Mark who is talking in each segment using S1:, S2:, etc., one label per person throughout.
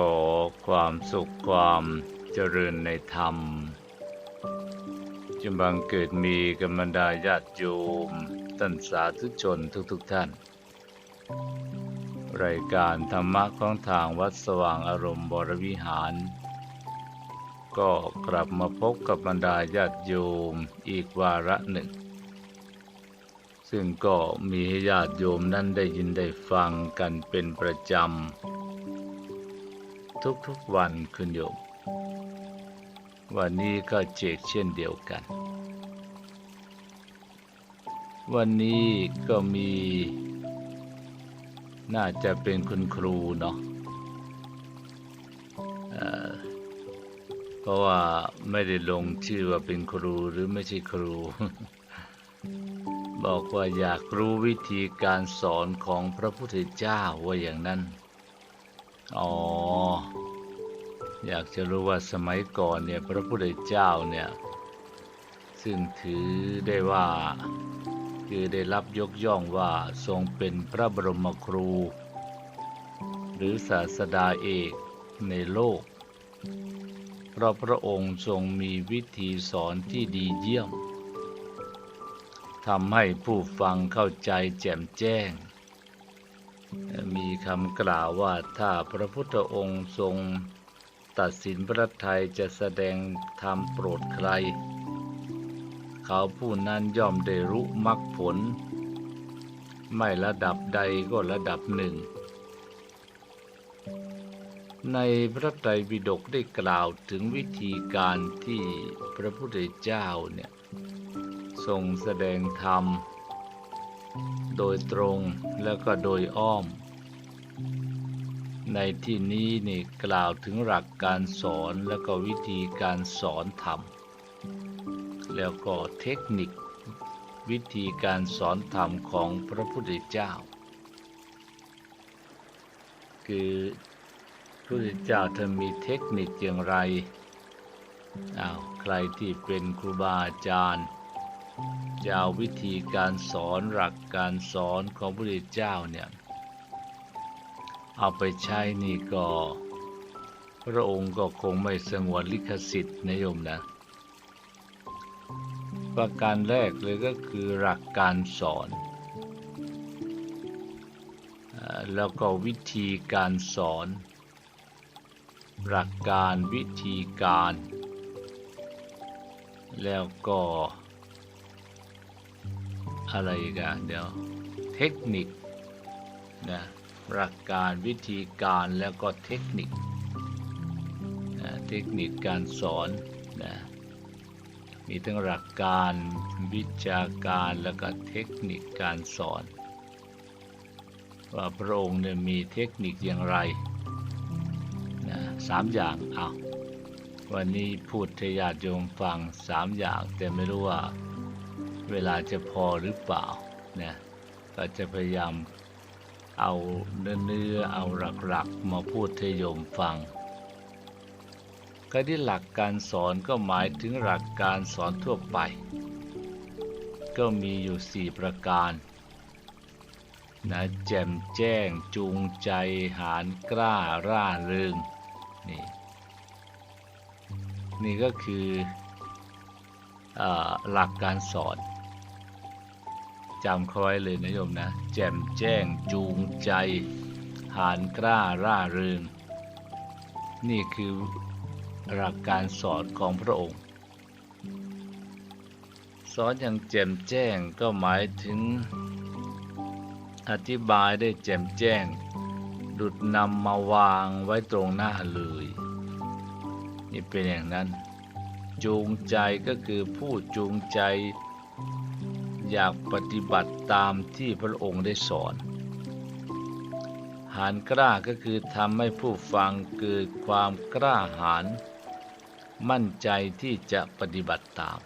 S1: ขอความสุขความเจริญในธรรมจงบังเกิดมีกับบรรดาญาติโยมท่านสาธุชนทุกๆทท่าน รายการธรรมะของทางวัดสว่างอารมณ์บรวิหาร ก็กลับมาพบกับบรรดาญาติโยมอีกวาระหนึ่ง ซึ่งก็มีให้ญาติโยมนั้นได้ยินได้ฟังกันเป็นประจำ ทุกๆวันคุณโยม วันนี้ก็เจกเช่นเดียวกัน วันนี้ก็มี น่าจะเป็นคุณครูเนาะเเพราะว่าไม่ได้ลงชื่อว่าเป็นครูหรือไม่ใช่ครู บอกว่าอยากรู้วิธีการสอนของพระพุทธเจ้าว่าอย่างนั้น อ๋อ อยากจะรู้ว่าสมัยก่อนเนี่ยพระพุทธเจ้าเนี่ยซึ่งถือได้ว่าคือได้รับยกย่องว่าทรงเป็นพระบรมครู หรือศาสดาเอกในโลก เพราะพระองค์ทรงมีวิธีสอนที่ดีเยี่ยมทำให้ผู้ฟังเข้าใจแจ่มแจ้ง มีคำกล่าวว่าถ้าพระพุทธองค์ทรง ตัดสินพระทัยจะแสดงธรรมโปรดใคร เขาผู้นั้นย่อมได้รู้มรรคผล ไม่ระดับใดก็ระดับหนึ่ง ในพระไตรปิฎกได้กล่าวถึงวิธีการที่พระพุทธเจ้าเนี่ยทรงแสดงธรรม โดยตรงแล้วก็โดยอ้อม ในที่นี้นี่กล่าวถึงหลักการสอนแล้วก็วิธีการสอนธรรม แล้วก็เทคนิค วิธีการสอนธรรมของพระพุทธเจ้า คือพระพุทธเจ้าท่านมีเทคนิคอย่างไรอ้าวใครที่เป็นครูบาอาจารย์จะเอาวิธีการสอนหลักการสอนของพระพุทธเจ้าเนี่ย เอาไปใช้นี่ก็ พระองค์ก็คงไม่สงวนลิขสิทธิ์นะโยมนะ ประการแรกเลยก็คือหลักการสอน แล้วก็วิธีการสอน หลักการวิธีการ แล้วก็อะไรกันเดี๋ยว เทคนิคนะ หลักการวิธีการแล้วก็เทคนิคนะเทคนิคการสอนนะมีทั้งหลักการวิชาการแล้วก็เทคนิคการสอน ว่าพระองค์เนี่ยมีเทคนิคอย่างไรนะสามอย่างเอาวันนี้พูดให้ญาติโยมฟังสามอย่าง แต่ไม่รู้ว่าเวลาจะพอหรือเปล่านะก็จะพยายาม เอาเนื้อเอาหลักๆมาพูดให้โยมฟังก็ที่หลักการสอนก็หมายถึงหลักการสอนทั่วไป ก็มีอยู่สี่ประการนะแจ่มแจ้งจูงใจหารกล้าร่าเริงนี่นี่ก็คืออหลักการสอน จำเขาไว้เลยนะโยมนะ แจ่มแจ้งจูงใจ หานกล้าร่าเริง นี่คือหลักการสอนของพระองค์สอนอย่างแจ่มแจ้งก็หมายถึง อธิบายได้แจ่มแจ้ง ดุดนำมาวางไว้ตรงหน้าเลย นี่เป็นอย่างนั้น จูงใจก็คือผู้จูงใจ อยากปฏิบัติตามที่พระองค์ได้สอน หานกล้าก็คือทำให้ผู้ฟังเกิดความกล้าหาญมั่นใจที่จะปฏิบัติตาม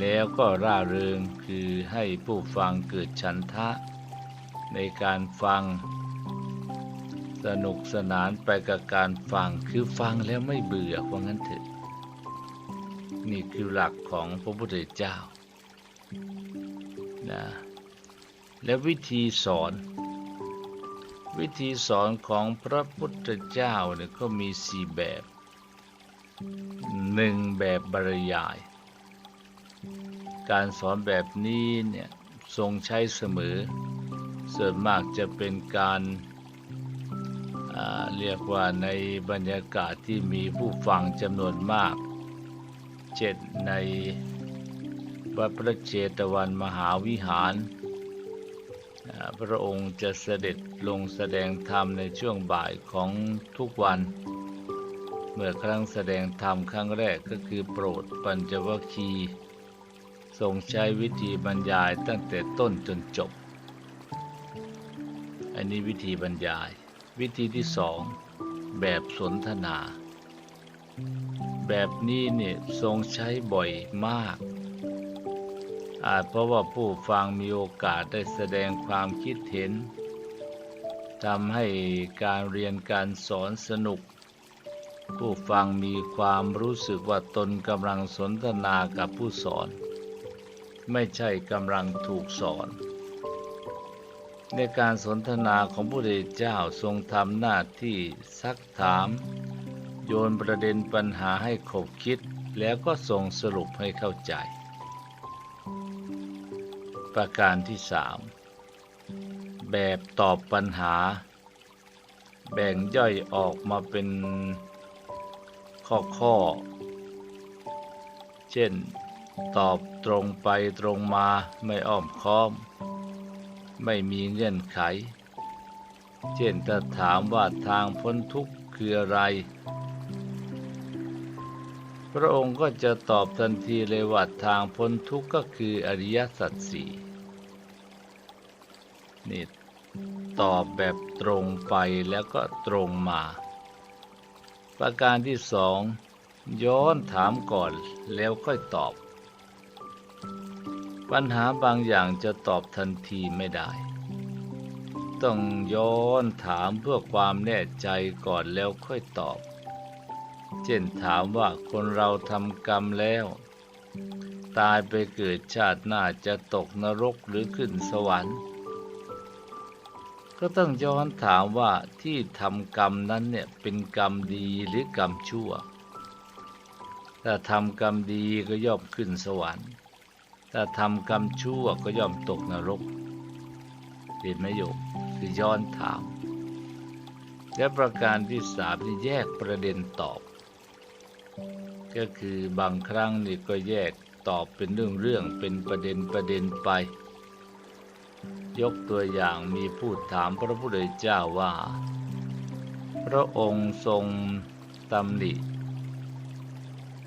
S1: แล้วก็ร่าเริงคือให้ผู้ฟังเกิดฉันทะ ในการฟัง สนุกสนานไปกับการฟังคือฟังแล้วไม่เบื่อว่างั้นเถอะนี่คือหลักของพระพุทธเจ้า นะและวิธีสอน วิธีสอนของพระพุทธเจ้าเนี่ยก็มีสี่แบบหนึ่งแบบบรรยาย การสอนแบบนี้เนี่ยทรงใช้เสมอ ส่วนมากจะเป็นการาเรียกว่าในบรรยากาศที่มีผู้ฟังจำนวนมากเช่นใน วัดพระเจตวันมหาวิหาร พระองค์จะเสด็จลงแสดงธรรมในช่วงบ่ายของทุกวัน เมื่อครั้งแสดงธรรมครั้งแรกก็คือโปรดปัญจวัคคีทรงใช้วิธีบรรยายตั้งแต่ต้นจนจบ อันนี้วิธีบรรยาย วิธีที่สองแบบสนทนา แบบนี้เนี่ยทรงใช้บ่อยมาก อาจเพราะว่าผู้ฟังมีโอกาสได้แสดงความคิดเห็นทำให้การเรียนการสอนสนุก ผู้ฟังมีความรู้สึกว่าตนกำลังสนทนากับผู้สอน ไม่ใช่กำลังถูกสอน ในการสนทนาของพระพุทธเจ้าทรงทำหน้าที่ซักถาม โยนประเด็นปัญหาให้ขบคิดแล้วก็ทรงสรุปให้เข้าใจ ประการที่สามแบบตอบปัญหา แบ่งย่อยออกมาเป็นข้อข้อๆเช่น ตอบตรงไปตรงมาไม่อ้อมค้อม ไม่มีเงื่อนไข เช่นถ้าถามว่าทางพ้นทุกข์คืออะไร พระองค์ก็จะตอบทันทีเลยว่าทางพ้นทุกข์ก็คืออริยสัจสี่ นี่ตอบแบบตรงไปแล้วก็ตรงมา ประการที่สองย้อนถามก่อนแล้วค่อยตอบ ปัญหาบางอย่างจะตอบทันทีไม่ได้ ต้องย้อนถามเพื่อความแน่ใจก่อนแล้วค่อยตอบ เช่นถามว่าคนเราทำกรรมแล้ว ตายไปเกิดชาติหน้าจะตกนรกหรือขึ้นสวรรค์ ก็ต้องย้อนถามว่าที่ทำกรรมนั้นเนี่ยเป็นกรรมดีหรือกรรมชั่ว ถ้าทำกรรมดีก็ย่อมขึ้นสวรรค์ ถ้าทำกรรมชั่วก็ย่อมตกนรกเห็นไหมโยมคือย้อนถาม และประการที่สามนี่แยกประเด็นตอบ ก็คือบางครั้งนี่ก็แยกตอบเป็นเรื่องเรื่องเป็นประเด็นประเด็นไป ยกตัวอย่างมีผู้ถามพระพุทธเจ้าว่า พระองค์ทรงตำหนิ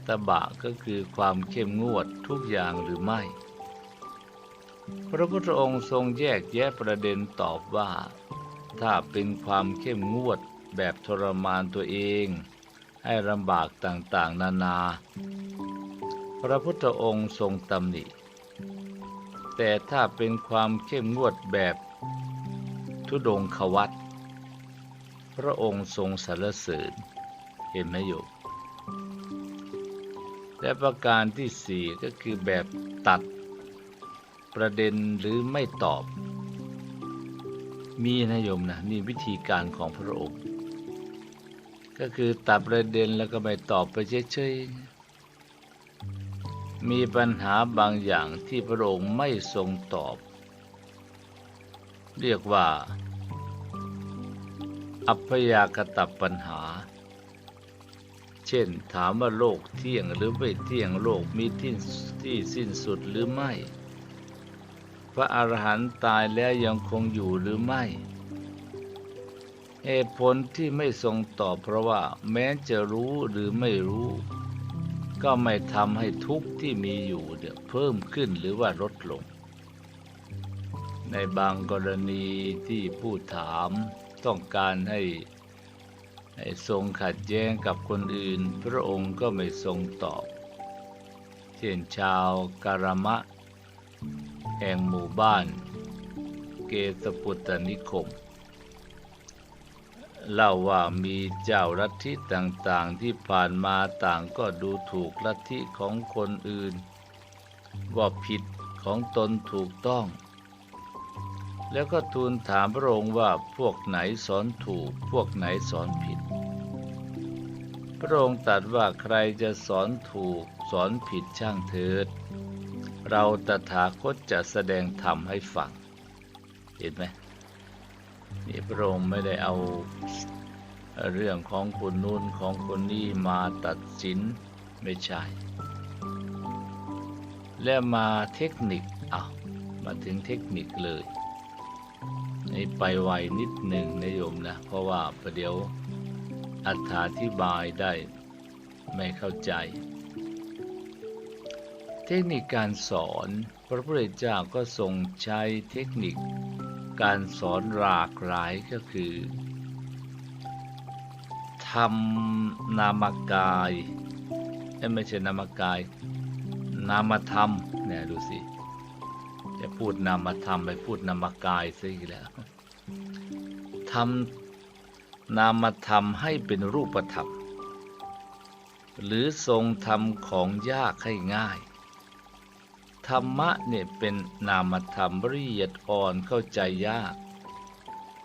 S1: ตบะก็คือความเข้มงวดทุกอย่างหรือไม่ พระพุทธองค์ทรงแยกแยะประเด็นตอบว่า ถ้าเป็นความเข้มงวดแบบทรมานตัวเอง ให้ลำบากต่างๆ นานา พระพุทธองค์ทรงตำหนิ แต่ถ้าเป็นความเข้มงวดแบบทุดงควัตพระองค์ทรงสรรเสริญเห็นไหมโยมและประการที่สี่ก็คือแบบตัดประเด็นหรือไม่ตอบ มีนะโยมนะนี่วิธีการของพระองค์ ก็คือตัดประเด็นแล้วก็ไม่ตอบไปเฉยๆ มีปัญหาบางอย่างที่พระองค์ไม่ทรงตอบ เรียกว่า อัพยากตปัญหา เช่นถามว่าโลกเที่ยงหรือไม่เที่ยงโลกมีที่ที่สิ้นสุดหรือไม่ พระอรหันต์ตายแล้วยังคงอยู่หรือไม่เหตุผลที่ไม่ทรงตอบเพราะว่า แม้จะรู้หรือไม่รู้ ก็ไม่ทำให้ทุกข์ที่มีอยู่เนี่ยเพิ่มขึ้นหรือว่าลดลง ในบางกรณีที่ผู้ถามต้องการให้ให้ทรงขัดแย้งกับคนอื่น พระองค์ก็ไม่ทรงตอบ เช่นชาวการมะ แห่งหมู่บ้าน เกสปุตตนิคม เล่าว่ามีเจ้าลัทธิต่างๆที่ผ่านมาต่างก็ดูถูกลัทธิของคนอื่น ว่าผิดของตนถูกต้อง แล้วก็ทูลถามพระองค์ว่าพวกไหนสอนถูกพวกไหนสอนผิด พระองค์ตรัสว่าใครจะสอนถูกสอนผิดช่างเถิด เราตถาคตจะแสดงธรรมให้ฟัง เห็นไหม นี่พระองค์ไม่ได้เอาเรื่องของคนนู้นของคนนี้มาตัดสินไม่ใช่ และมาเทคนิคเอามาถึงเทคนิคเลยนี่ไปไวนิดหนึ่งนะโยมนะ เพราะว่าประเดี๋ยวอธิบายได้ไม่เข้าใจ เทคนิคการสอน พระพุทธเจ้าก็ทรงใช้เทคนิค การสอนหลากหลายก็คือทำนามกายไม่ใช่นามกาย นามธรรมเนี่ยดูสิ จะพูดนามธรรมไปพูดนามกายซะอีกแล้วทำนามธรรมให้เป็นรูปธรรม หรือทรงทำของยากให้ง่าย ธรรมะเนี่ยเป็นนามธรรมละเอียดอ่อนเข้าใจยาก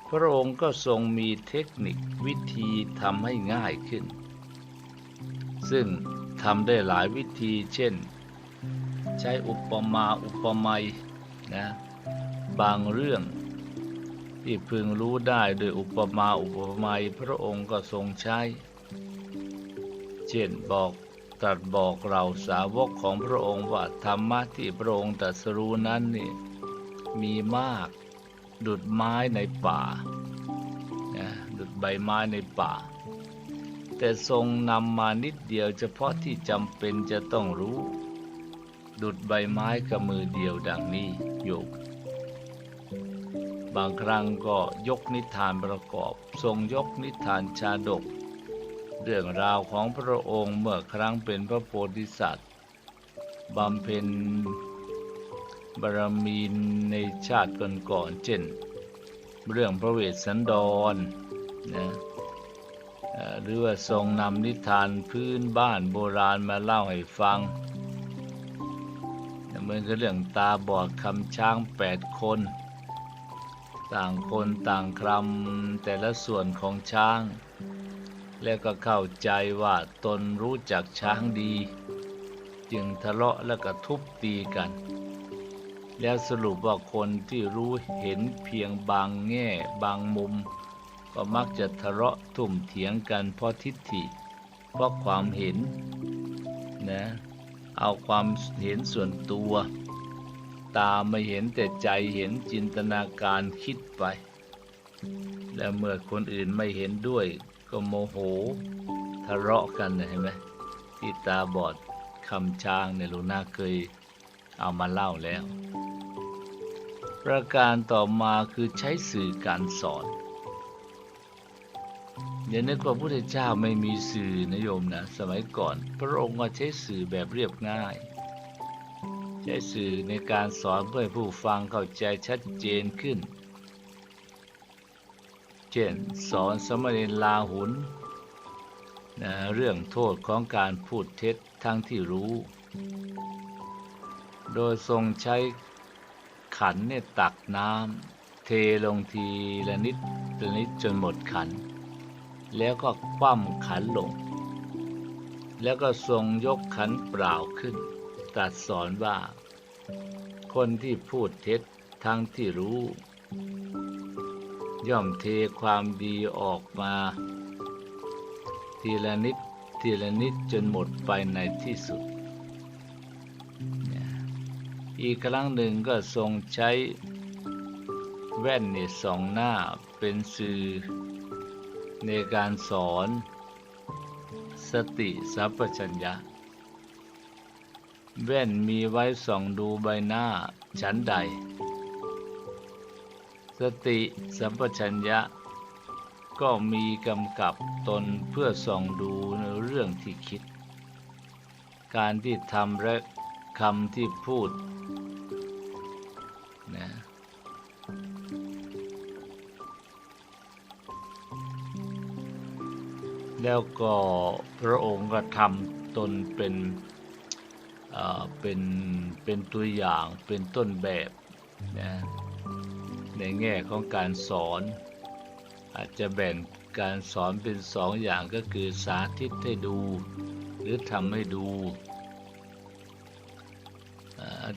S1: พระองค์ก็ทรงมีเทคนิควิธีทำให้ง่ายขึ้น ซึ่งทำได้หลายวิธีเช่น ใช้อุปมาอุปไมยนะบางเรื่องที่พึงรู้ได้โดยอุปมาอุปไมยพระองค์ก็ทรงใช้ เช่นบอก ตรัสบอกเราสาวกของพระองค์ว่าธรรมะที่พระองค์ตรัสรู้นั้นนี่มีมากดุดไม้ในป่านะดุดใบไม้ในป่า แต่ทรงนำมานิดเดียวเฉพาะที่จำเป็นจะต้องรู้ ดุดใบไม้กับมือเดียวดังนี้โยกบางครั้งก็ยกนิทานประกอบ ทรงยกนิทานชาดก เรื่องราวของพระองค์เมื่อครั้งเป็นพระโพธิสัตว์บำเพ็ญบารมีในชาติก่อนๆเช่น เรื่องพระเวสสันดรนะหรือว่าทรงนำนิทานพื้นบ้านโบราณมาเล่าให้ฟังเหมือนกับเรื่องตาบอดคำช้างแปดคน ต่างคนต่างคลำแต่ละส่วนของช้าง แล้วก็เข้าใจว่าตนรู้จักช้างดี จึงทะเลาะและก็ทุบตีกัน แล้วสรุปว่าคนที่รู้เห็นเพียงบางแง่บางมุม ก็มักจะทะเลาะทุ่มเถียงกันเพราะทิฏฐิ เพราะความเห็นนะเอาความเห็นส่วนตัว ตาไม่เห็นแต่ใจเห็นจินตนาการคิดไป และเมื่อคนอื่นไม่เห็นด้วย ก็โมโหทะเลาะกันนะเห็นไหมที่ตาบอดคำช้างในยลูน่าเคยเอามาเล่าแล้ว ประการต่อมาคือใช้สื่อการสอนอย่านึกว่าพระพุทธเจ้าไม่มีสื่อนะโยมนะ สมัยก่อน พระองค์ก็ใช้สื่อแบบเรียบง่าย ใช้สื่อในการสอนเพื่อให้ผู้ฟังเข้าใจชัดเจนขึ้น เช่น สอนสมณเณรลาหุนนะเรื่องโทษของการพูดเท็จทั้งที่รู้ โดยทรงใช้ขันเนี่ยตักน้ำเทลงทีละนิดละนิดจนหมดขัน แล้วก็คว่ำขันลง แล้วก็ทรงยกขันเปล่าขึ้นตรัสสอนว่า คนที่พูดเท็จทั้งที่รู้ ย่อมเทความดีออกมา ทีละนิดทีละนิดจนหมดไปในที่สุด อีกครั้งหนึ่งก็ทรงใช้แว่นเนี่ยสองหน้าเป็นสื่อในการสอน สติสัพพัญญะ แว่นมีไว้ส่องดูใบหน้าฉันใด สติสัมปชัญญะ ก็มีกำกับตนเพื่อส่องดูในเรื่องที่คิด การที่ทำและคำที่พูดนะแล้วก็พระองค์ก็ทำตนเป็นเอ่อเป็นเป็นตัวอย่างเป็นต้นแบบนะ ในแง่ของการสอน อาจจะแบ่งการสอนเป็นสองอย่างก็คือสาธิตให้ดู หรือทำให้ดู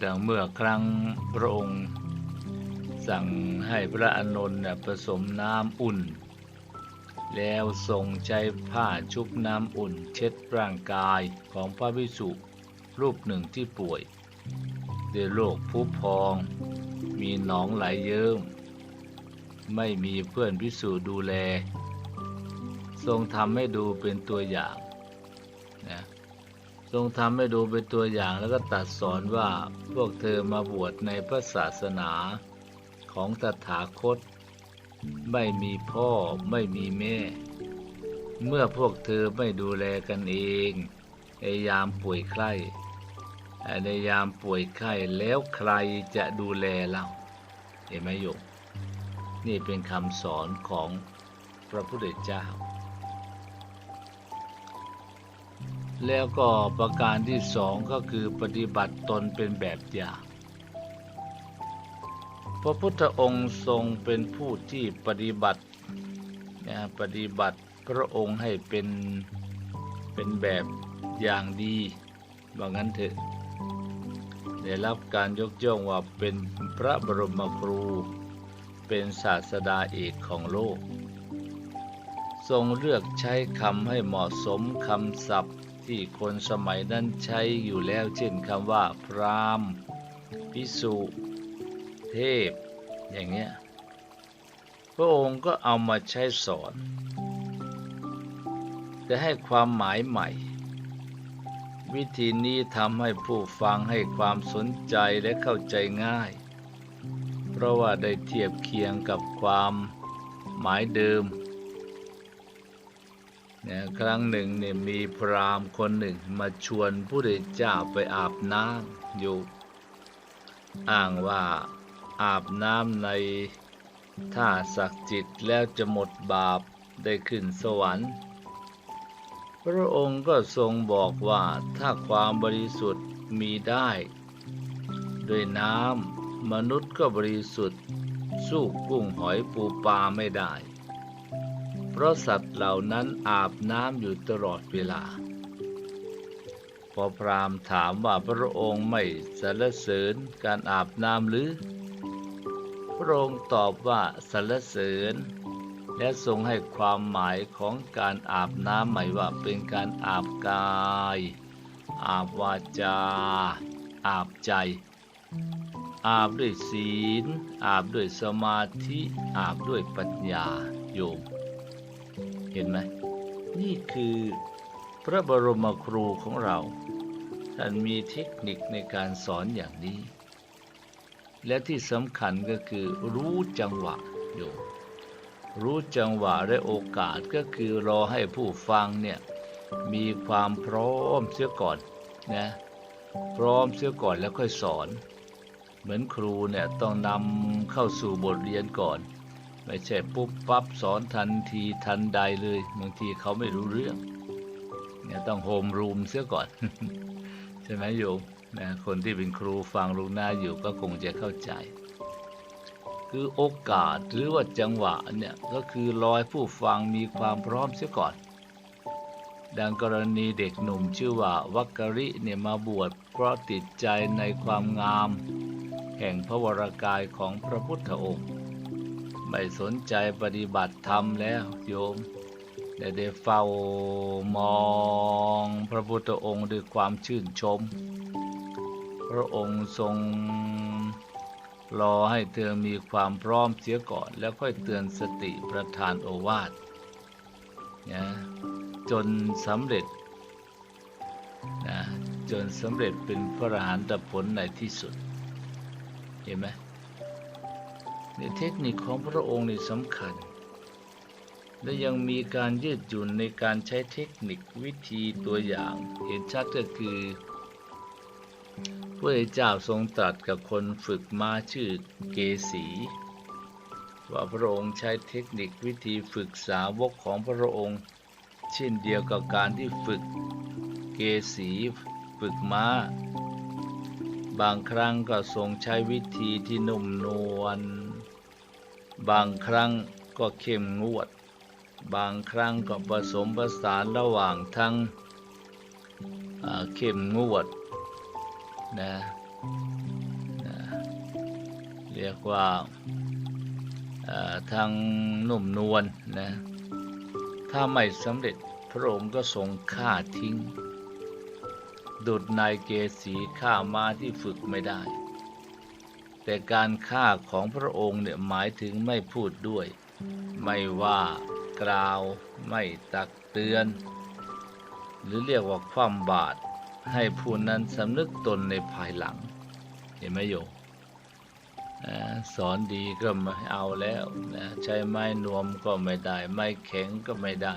S1: ดังเมื่อครั้งพระองค์ สั่งให้พระอานนท์ผสมน้ำอุ่น แล้วทรงใช้ผ้าชุบน้ำอุ่น เช็ดร่างกายของพระวิสุรูปหนึ่งที่ป่วยด้วยโรคผู้พอง มีหนองไหลยเยิ้ม ไม่มีเพื่อนพิสูจน์ดูแล ทรงทำให้ดูเป็นตัวอย่างนะทรงทำให้ดูเป็นตัวอย่างแล้วก็ตัดสอนว่าพวกเธอมาบวชในพระศาสนาของตถาคต ไม่มีพ่อไม่มีแม่ เมื่อพวกเธอไม่ดูแลกันเองในยามป่วยไข้ ในยามป่วยไข้แล้วใครจะดูแลเราเห็นไหมโยมนี่เป็นคำสอนของพระพุทธเจ้า แล้วก็ประการที่สองก็คือปฏิบัติตนเป็นแบบอย่างพระพุทธองค์ทรงเป็นผู้ที่ปฏิบัตินะปฏิบัติพระองค์ให้เป็นเป็นแบบอย่างดีว่างั้นเถอะ ได้รับการยกย่องว่าเป็นพระบรมครู เป็นศาสดาเอกของโลก ทรงเลือกใช้คำให้เหมาะสมคำศัพท์ที่คนสมัยนั้นใช้อยู่แล้วเช่นคำว่า พรามพิสุเทพ อย่างเงี้ยพระองค์ก็เอามาใช้สอนจะให้ความหมายใหม่ วิธีนี้ทำให้ผู้ฟังให้ความสนใจและเข้าใจง่าย เพราะว่าได้เทียบเคียงกับความหมายเดิมนีครั้งหนึ่งเนี่ยมีพราหมณ์คนหนึ่งมาชวนผู้เดเจ้าไปอาบน้ำอยู่ อ้างว่าอาบน้ำในท่าศักดิ์จิตแล้วจะหมดบาปได้ขึ้นสวรรค์ พระองค์ก็ทรงบอกว่าถ้าความบริสุทธิ์มีได้ ด้วยน้ำมนุษย์ก็บริสุทธิ์ สู้กุ้งหอยปูปลาไม่ได้ เพราะสัตว์เหล่านั้นอาบน้ำอยู่ตลอดเวลา พอพรามถามว่าพระองค์ไม่สรรเสริญการอาบน้ำหรือ พระองค์ตอบว่าสรรเสริญ และทรงให้ความหมายของการอาบน้ำหมายว่าเป็นการอาบกาย อาบวาจา อาบใจ อาบด้วยศีล อาบด้วยสมาธิ อาบด้วยปัญญาโยม เห็นไหม นี่คือพระบรมครูของเรา ท่านมีเทคนิคในการสอนอย่างนี้ และที่สำคัญก็คือรู้จังหวะโยม รู้จังหวะและโอกาสก็คือรอให้ผู้ฟังเนี่ยมีความพร้อมเสียก่อนนะพร้อมเสียก่อนแล้วค่อยสอน เหมือนครูเนี่ยต้องนำเข้าสู่บทเรียนก่อน ไม่ใช่ปุ๊บปั๊บสอนทันทีทันใดเลยบางทีเขาไม่รู้เรื่องเนี่ยต้องโฮมรูมเสียก่อน ใช่ไหมโยมนะคนที่เป็นครูฟังลูกหน้าอยู่ก็คงจะเข้าใจ คือโอกาสหรือว่าจังหวะเนี่ยก็คือรอให้ผู้ฟังมีความพร้อมเสียก่อน ดังกรณีเด็กหนุ่มชื่อว่าวักกริเนี่ยมาบวชเพราะติดใจในความงาม แห่งพระวรากายของพระพุทธองค์ ไม่สนใจปฏิบัติธรรมแล้วโยมแต่ได้เฝ้ามองพระพุทธองค์ด้วยความชื่นชม พระองค์ทรง รอให้เธอมีความพร้อมเสียก่อน แล้วค่อยเตือนสติประทานโอวาทนะจนสำเร็จนะจนสำเร็จเป็นพระอรหันตผลในที่สุด เห็นไหมในเทคนิคของพระองค์นี่สำคัญ และยังมีการยืดหยุ่นในการใช้เทคนิควิธีตัวอย่าง เห็นชัดก็คือ พระเจ้าทรงตรัสกับคนฝึกม้าชื่อเกสี ว่าพระองค์ใช้เทคนิควิธีฝึกสาวกของพระองค์ เช่นเดียวกับการที่ฝึกเกสีฝึกม้า บางครั้งก็ทรงใช้วิธีที่นุ่มนวลบางครั้งก็เข้มงวด บางครั้งก็ผสมผสานระหว่างทั้งเข้มงวด นะนะเรียกว่าทางนุ่มนวลนะถ้าไม่สำเร็จพระองค์ก็ทรงฆ่าทิ้ง ดุดนายเกสีฆ่าม้าที่ฝึกไม่ได้ แต่การฆ่าของพระองค์เนี่ยหมายถึงไม่พูดด้วย ไม่ว่ากล่าวไม่ตักเตือน หรือเรียกว่าความบาตร ให้ผู้นั้นสำนึกตนในภายหลัง เห็นไหมโยมสอนดีก็ไม่เอาแล้วนะใช้ไม้นวมก็ไม่ได้ ไม้แข็งก็ไม่ได้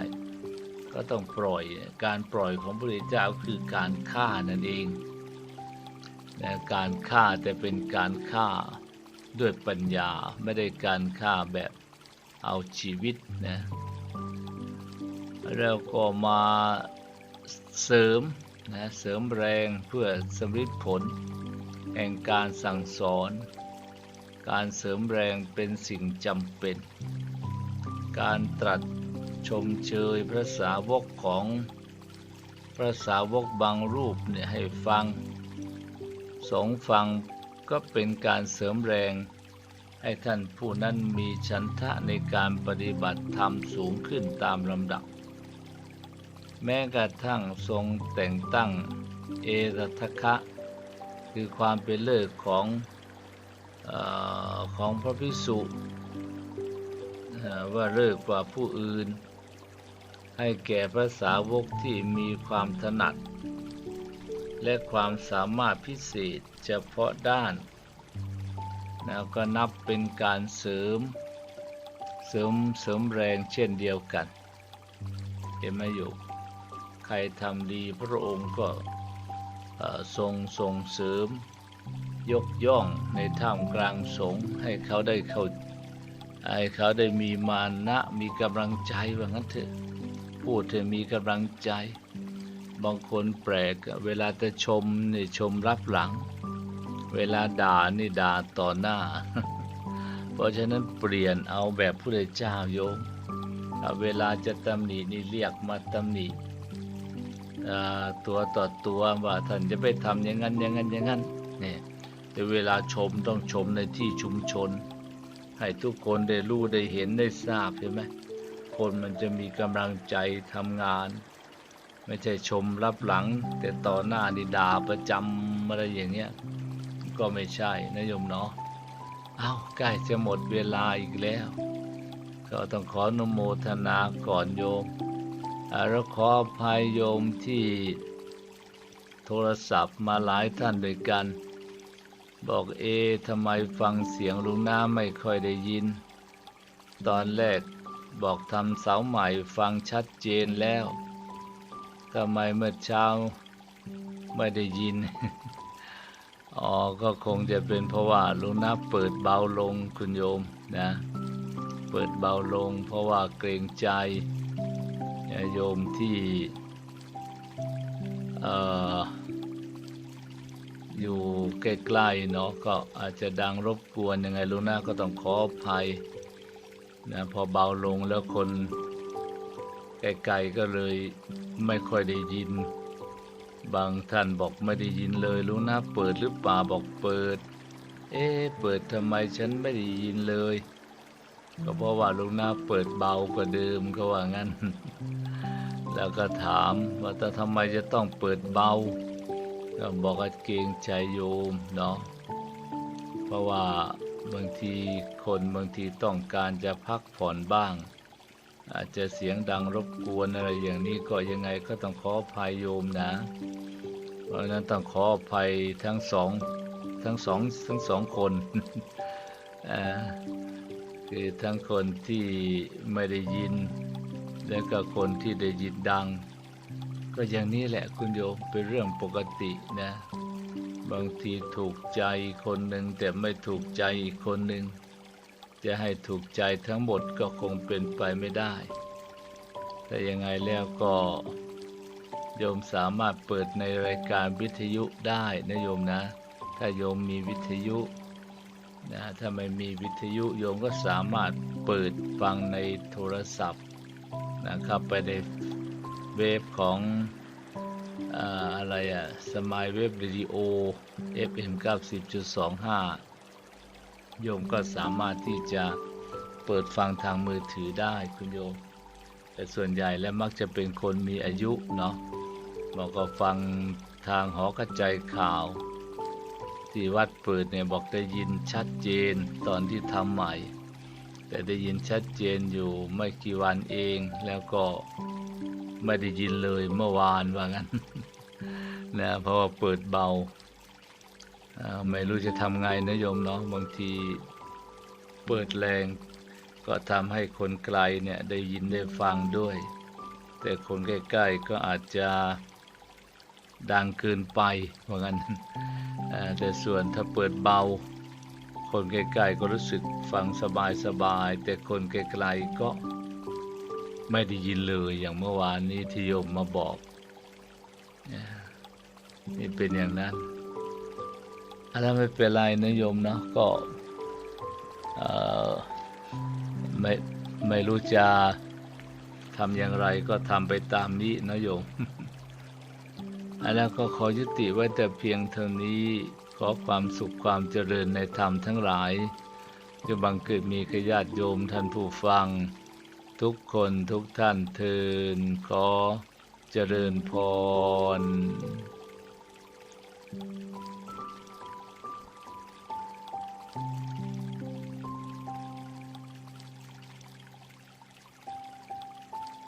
S1: ก็ต้องปล่อยการปล่อยของพระพุทธเจ้าคือการฆ่านั่นเองนะการฆ่าแต่เป็นการฆ่าด้วยปัญญาไม่ได้การฆ่าแบบเอาชีวิตนะแล้วก็มาเสริม นะเสริมแรงเพื่อสำฤทธิผล แห่งการสั่งสอน การเสริมแรงเป็นสิ่งจำเป็น การตรัสชมเชยพระสาวกของพระสาวกบางรูปเนี่ยให้ฟังสองฟังก็เป็นการเสริมแรง ให้ท่านผู้นั้นมีฉันทะในการปฏิบัติธรรมสูงขึ้นตามลำดับ แม้กระทั่งทรงแต่งตั้งเอรทคะ คือความเป็นเลิศของอของพระภิกษุว่าเลิศกว่าผู้อื่น ให้แก่พระสาวกที่มีความถนัด และความสามารถพิเศษเฉพาะด้านแล้วก็นับเป็นการเสริม เสริมเสริมแรงเช่นเดียวกัน เห็นไหมโยม ใครทำดีพระองค์ก็ทรงส่งเสริม ยกย่องในท่ามกลางสงฆ์ให้เขาได้เข้าให้เขาได้มีมานะมีกำลังใจว่างั้นเถอะพูดให้มีกำลังใจ บางคนแปลกเวลาจะชมนี่ชมรับหลัง เวลาด่านี่ด่าต่อหน้า เพราะฉะนั้นเปลี่ยนเอาแบบพระเจ้าโยมเวลาจะตำหนินี่เรียกมาตำหนิ ตัวต่อตัวว่าท่านจะไปทำอย่างนั้นอย่างนั้นอย่างนั้นเนี่ยแต่เวลาชมต้องชมในที่ชุมชน ให้ทุกคนได้รู้ได้เห็นได้ทราบใช่ไหมคนมันจะมีกำลังใจทำงาน ไม่ใช่ชมรับหลัง แต่ต่อหน้านี่ด่าประจำอะไรอย่างเงี้ยก็ไม่ใช่นะโยมเนาะอ้าใกล้จะหมดเวลาอีกแล้ว ก็ต้องขออนุโมทนาก่อนโยม อ่าขออภัยโยมที่โทรศัพท์มาหลายท่านด้วยกัน บอกเอทำไมฟังเสียงลุงน้าไม่ค่อยได้ยิน ตอนแรกบอกทำเสาใหม่ฟังชัดเจนแล้วทำไมเมื่อเช้าไม่ได้ยิน อ๋อ ก็คงจะเป็นเพราะว่าลุงน้าเปิดเบาลงคุณโยมนะ เปิดเบาลงเพราะว่าเกรงใจ โยมที่ออยู่ใกล้ๆเนาะก็อาจจะดังรบกวนยังไงลูกหน้าก็ต้องขออภัยนะพอเบาลงแล้วคนไกลๆก็เลยไม่ค่อยได้ยิน บางท่านบอกไม่ได้ยินเลยลูกหน้าเปิดหรือเปล่าบอกเปิด เอ๊เปิดทำไมฉันไม่ได้ยินเลย ก็เพราะว่าลูกหน้าเปิดเบากว่าเดิมก็ว่างั้น แล้วก็ถามว่าแต่ทำไมจะต้องเปิดเบาก็บอกว่าเกรงใจโยมเนาะเพราะว่าบางทีคนบางทีต้องการจะพักผ่อนบ้าง อาจจะเสียงดังรบกวนอะไรอย่างนี้ก็ยังไงก็ต้องขออภัยโยมนะ เพราะฉะนั้นต้องขออภัยทั้งสองทั้งสองทั้งสองคนอ่า คือทั้งคนที่ไม่ได้ยิน และก็คนที่ได้ยินดัง ก็อย่างนี้แหละคุณโยมเป็นเรื่องปกตินะ บางทีถูกใจคนหนึ่งแต่ไม่ถูกใจอีกคนหนึ่งจะให้ถูกใจทั้งหมดก็คงเป็นไปไม่ได้ แต่ยังไงแล้วก็โยมสามารถเปิดในรายการวิทยุได้นะโยมนะ ถ้าโยมมีวิทยุ นะถ้าไม่มีวิทยุโยมก็สามารถเปิดฟังในโทรศัพท์นะครับไปในเว็บของอ่าอะไรอะสมายเว็บเรดิโอ FM 90.25 โยมก็สามารถที่จะเปิดฟังทางมือถือได้คุณโยม แต่ส่วนใหญ่แล้วมักจะเป็นคนมีอายุเนาะบอกก็ฟังทางหอกระจายข่าว ที่วัดเปิดเนี่ยบอกได้ยินชัดเจนตอนที่ทำใหม่ แต่ได้ยินชัดเจนอยู่ไม่กี่วันเองแล้วก็ไม่ได้ยินเลยเมื่อวานว่างั้นนะเพราะว่าเปิดเบาไม่รู้จะทำไงนะโยมเนาะบางทีเปิดแรง ก็ทำให้คนไกลเนี่ยได้ยินได้ฟังด้วย แต่คนใกล้ๆก็อาจจะดังเกินไปว่างั้น แต่ส่วนถ้าเปิดเบา คนใกล้ๆก็รู้สึกฟังสบายๆแต่คนไกลๆก็ไม่ได้ยินเลยอย่างเมื่อวานนี้ที่โยมมาบอกนี่เป็นอย่างนั้นอะไรไม่เป็นไรนะโยมเนาะก็ไม่ไม่รู้จะทำอย่างไรก็ทำไปตามนี้นะโยม อันนั้นก็ขอยุติไว้แต่เพียงเท่านี้ขอความสุขความเจริญในธรรมทั้งหลายจะบังเกิดมีขญาติโยมท่านผู้ฟัง ทุกคนทุกท่านเทินขอเจริญพร